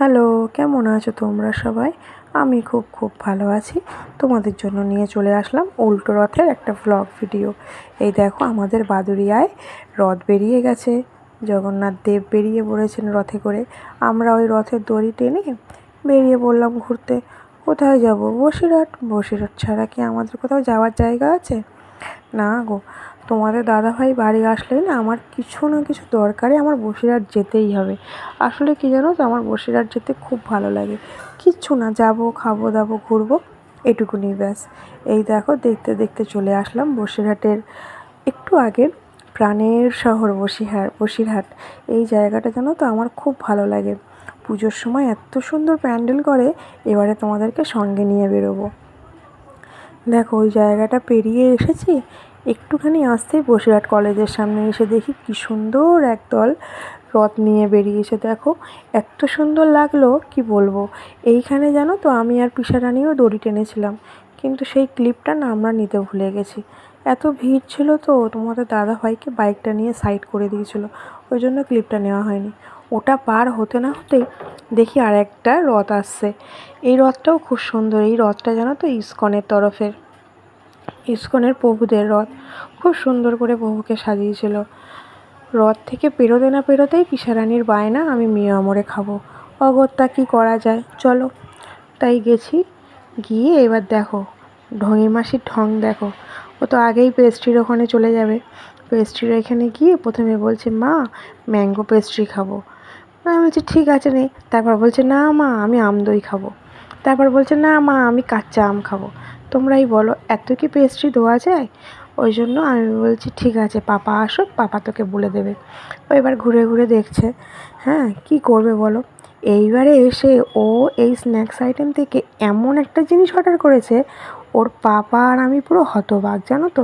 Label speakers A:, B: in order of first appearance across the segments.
A: Hello, কেমন আছো তোমরা সবাই? আমি খুব খুব ভালো আছি। তোমাদের জন্য নিয়ে চলে আসলাম উল্টো রথের একটা ভ্লগ ভিডিও এই দেখো, আমাদের বাদুরিয়ায় রথ বেরিয়ে গেছে। জগন্নাথ দেব বেরিয়ে পড়েছেন রথে করে। আমরা ওই রথের দড়ি টেনে বেরিয়ে পড়লাম ঘুরতে। কোথায় যাব? বসিরহাট? বসিরহাট ছাড়া কি আমাদের কোথাও যাওয়ার জায়গা আছে? না গো তোমাদের দাদাভাই বাড়ি আসলে না আমার কিছু না কিছু দরকারে আমার বসিরহাট যেতেই হবে। আসলে কি জানো তো আমার বসিরহাট যেতে খুব ভালো লাগে। কিচ্ছু না, যাব, খাব, দাবো, ঘুরবো, এটুকুনি ব্যাস। এই দেখো, দেখতে দেখতে চলে আসলাম বসিরহাটের একটু আগের প্রাণের শহর বসিরহাট বসিরহাট। এই জায়গাটা জানো তো আমার খুব ভালো লাগে। পুজোর সময় এত সুন্দর প্যান্ডেল করে, এবারে তোমাদেরকে সঙ্গে নিয়ে বেরোবো। দেখো, ওই জায়গাটা পেরিয়ে এসেছি একটুখানি আসতেই বসিরহাট কলেজের সামনে এসে দেখি কী সুন্দর একদল রথ নিয়ে বেরিয়েছে দেখো এত সুন্দর লাগল, কি বলব? এইখানে জানো তো আমি আর পিসারানিও দড়ি টেনেছিলাম, কিন্তু সেই ক্লিপটা না আমরা নিতে ভুলে গেছি। এত ভিড় ছিল তো, তোমাদের দাদা ভাইকে বাইকটা নিয়ে সাইড করে দিয়েছিল, ওই জন্য ক্লিপটা নেওয়া হয়নি। ওটা পার হতে না হতেই দেখি আর একটা রথ আসছে। এই রথটাও খুব সুন্দর, এই রথটা জানো তো ইস্কনের তরফের। ইস্কনের প্রভুদের রথ। খুব সুন্দর করে প্রভুকে সাজিয়েছিল। রথ থেকে পেরোতে না পেরোতেই পিসারানির বায়না, আমি মেয়ে আমরে খাব। অগত্যা কী করা যায়? চলো। তাই গেছি। গিয়ে এবার দেখো ঢঙি মাসির ঢং দেখো। ও তো আগেই পেস্ট্রির ওখানে চলে যাবে। পেস্ট্রির এখানে গিয়ে প্রথমে বলছে, মা ম্যাঙ্গো পেস্ট্রি খাব। আমি বলছি, ঠিক আছে নেই তারপর বলছে, না মা, আমি আম দই খাব। তারপর বলছে, না মা, আমি কাঁচা আম খাব। তোমরাই বলো, এত কি পেস্ট্রি দেওয়া যায়? ওই জন্য আমি বলছি, ঠিক আছে, পাপা আসুক, পাপা তোকে বলে দেবে। ও এবার ঘুরে ঘুরে দেখছে হ্যাঁ কি করবে বলো? এইবারে এসে ও এই স্ন্যাক্স আইটেম থেকে এমন একটা জিনিস অর্ডার করেছে, ওর পাপা আর আমি পুরো হতবাক, জানো তো।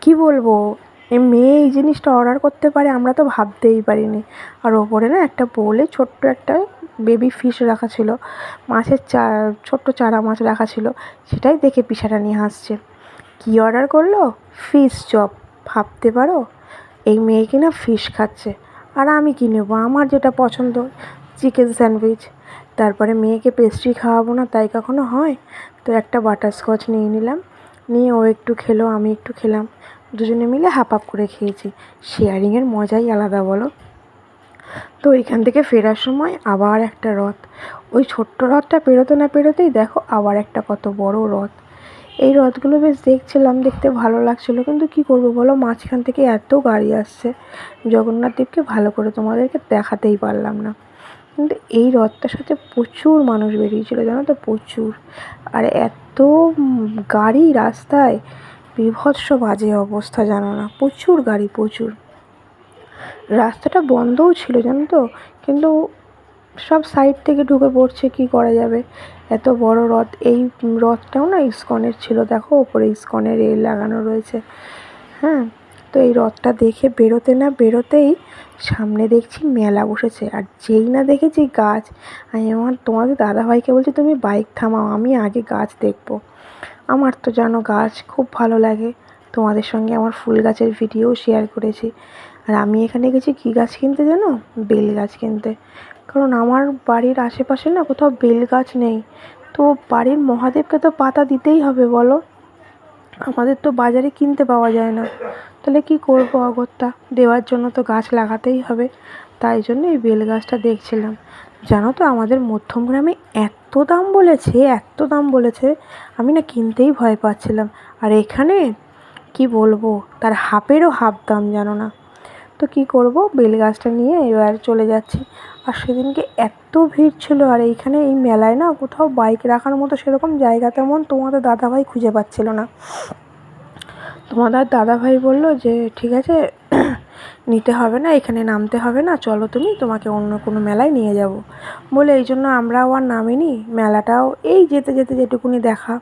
A: কি বলব, এ মেয়ে এই জিনিসটা অর্ডার করতে পারে, আমরা তো ভাবতেই পারিনি। আর ওপরে না একটা বলে ছোট্ট একটা বেবি ফিশ রাখা ছিল। মাছের চা, ছোট্ট চারা মাছ রাখা ছিল। সেটাই দেখে পিসাটা নিয়ে হাসছে। কী অর্ডার করল? ফিশ চপ ভাবতে পারো? এই মেয়ে কিনা ফিশ খাচ্ছে। আর আমি কী নেব? আমার যেটা পছন্দ চিকেন স্যান্ডউইচ তারপরে মেয়েকে পেস্ট্রি খাওয়াবো না, তাই কখনো হয়? তো একটা বাটারস্কচ নিয়ে নিলাম। নিয়ে ও একটু খেলো, আমি একটু খেলাম। দুজনে মিলে হাফ হাফ করে খেয়েছি। শেয়ারিংয়ের মজাই আলাদা, বলো? তো এখান থেকে ফেরার সময় আবার একটা রথ। ওই ছোট্ট রথটা পেরোতে না পেরোতেই দেখো আবার একটা কত বড় রথ। এই রথগুলো বেশ দেখছিলাম, দেখতে ভালো লাগছিল, কিন্তু কি করব বলো? মাঝখান থেকে এত গাড়ি আসছে, জগন্নাথ দেবকে ভালো করে তোমাদেরকে দেখাতেই পারলাম না। কিন্তু এই রথটার সাথে প্রচুর মানুষ বেরিয়েছিল, জানো তো? প্রচুর। আর এত গাড়ি রাস্তায়, বীভৎস বাজে অবস্থা, জানো না? প্রচুর গাড়ি, প্রচুর। রাস্তাটা বন্ধও ছিল, জানো তো? কিন্তু সব সাইড থেকে ঢুকে পড়ছে, কী করা যাবে? এত বড় রথ, এই রথটাও না ইস্কনের ছিল, দেখো ওপরে ইস্কনের রেল লাগানো রয়েছে। হ্যাঁ তো এই রথটা দেখে বেরোতে না বেরোতেই সামনে দেখছি মেলা বসেছে। আর যেই না দেখেছি গাছ, আমি আমার তোমাদের দাদাভাইকে বলছি, তুমি বাইক থামাও, আমি আগে গাছ দেখব। আমার তো জানো গাছ খুব ভালো লাগে। তোমাদের সঙ্গে আমার ফুল গাছের ভিডিও শেয়ার করেছি। আর আমি এখানে গেছি কী গাছ কিনতে জানো? বেল গাছ কিনতে। কারণ আমার বাড়ির আশেপাশে না কোথাও বেল গাছ নেই। তো বাড়ির মহাদেবকে তো পাতা দিতেই হবে, বলো? আমাদের তো বাজারে কিনতে পাওয়া যায় না। তাহলে কী করব অগত্যা? দেওয়ার জন্য তো গাছ লাগাতেই হবে। তাই জন্য এই বেল গাছটা দেখছিলাম। জানো তো আমাদের মধ্যমগ্রামে এত দাম বলেছে, এত দাম বলেছে, আমি না কিনতেই ভয় পাচ্ছিলাম। আর এখানে কি বলব? তার হাফেরও হাফ দাম, জানো না? তো কী করব? বেল গাছটা নিয়ে এবার চলে যাচ্ছি। আর সেদিনকে এত ভিড় ছিল, আর এইখানে এই মেলায় না কোথাও বাইক রাখার মতো সেরকম জায়গা তেমন তোমাদের দাদাভাই খুঁজে পাচ্ছিল না। তোমাদের দাদাভাই বলল যে, ঠিক আছে, নিতে হবে না, এখানে নামতে হবে না, চলো তুমি, তোমাকে অন্য কোনো মেলায় নিয়ে যাব। বলে, এই জন্য আমরাও আর নামিনি, মেলাটাও এই যেতে যেতে যেটুকুনি দেখা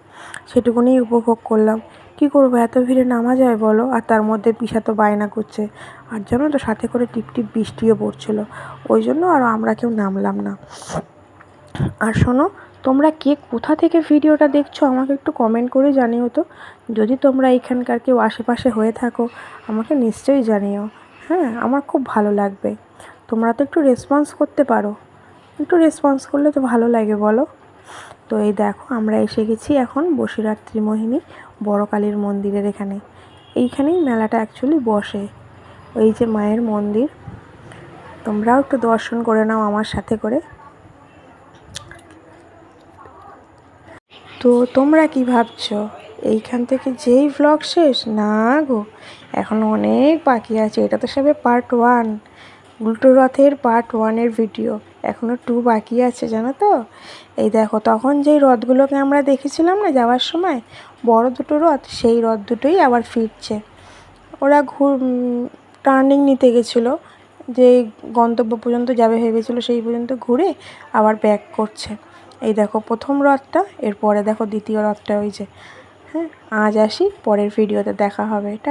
A: সেটুকুনি উপভোগ করলাম। কী করব? এত ভিড়ে নামা যায় বলো? আর তার মধ্যে পিসা তো বায়না করছে। আর জানো তো, সাথে করে টিপ টিপ বৃষ্টিও পড়ছিলো। ওই জন্য আর আমরা কেউ নামলাম না। আর শোনো, তোমরা কে কোথা থেকে ভিডিওটা দেখছ আমাকে একটু কমেন্ট করে জানিও তো। যদি তোমরা এখানকার কেউ আশেপাশে হয়ে থাকো, আমাকে নিশ্চয়ই জানিও। হ্যাঁ আমার খুব ভালো লাগবে। তোমরা তো একটু রেসপন্স করতে পারো। একটু রেসপন্স করলে তো ভালো লাগে বলো। তো এই দেখো, আমরা এসে গেছি এখন বসিরহাট ত্রিমোহিনী বড় কালীর মন্দিরের এখানে। এইখানেই মেলাটা অ্যাকচুয়ালি বসে। এই যে মায়ের মন্দির। তোমরাও একটু দর্শন করে নাও আমার সাথে করে। তো তোমরা কি ভাবছ, এইখান থেকে যেই ভ্লগ শেষ? না গো, এখন অনেক বাকি আছে। এটা তো সবে পার্ট ওয়ান উল্টো রথের পার্ট ওয়ানের ভিডিও এখনও টু বাকি আছে, জানো তো? এই দেখো, তখন যেই রথগুলোকে আমরা দেখেছিলাম না যাওয়ার সময়, বড় দুটো রথ, সেই রথ দুটোই আবার ফিরছে। ওরা ঘুর টার্নিং নিতে গেছিল। যে গন্তব্য পর্যন্ত যাবে ভেবেছিলো সেই পর্যন্ত ঘুরে আবার ব্যাক করছে। এই দেখো, প্রথম রথটা, এরপরে দেখো দ্বিতীয় রথটা ওই যে। হ্যাঁ আজ আসি, পরের ভিডিওতে দেখা হবে। টা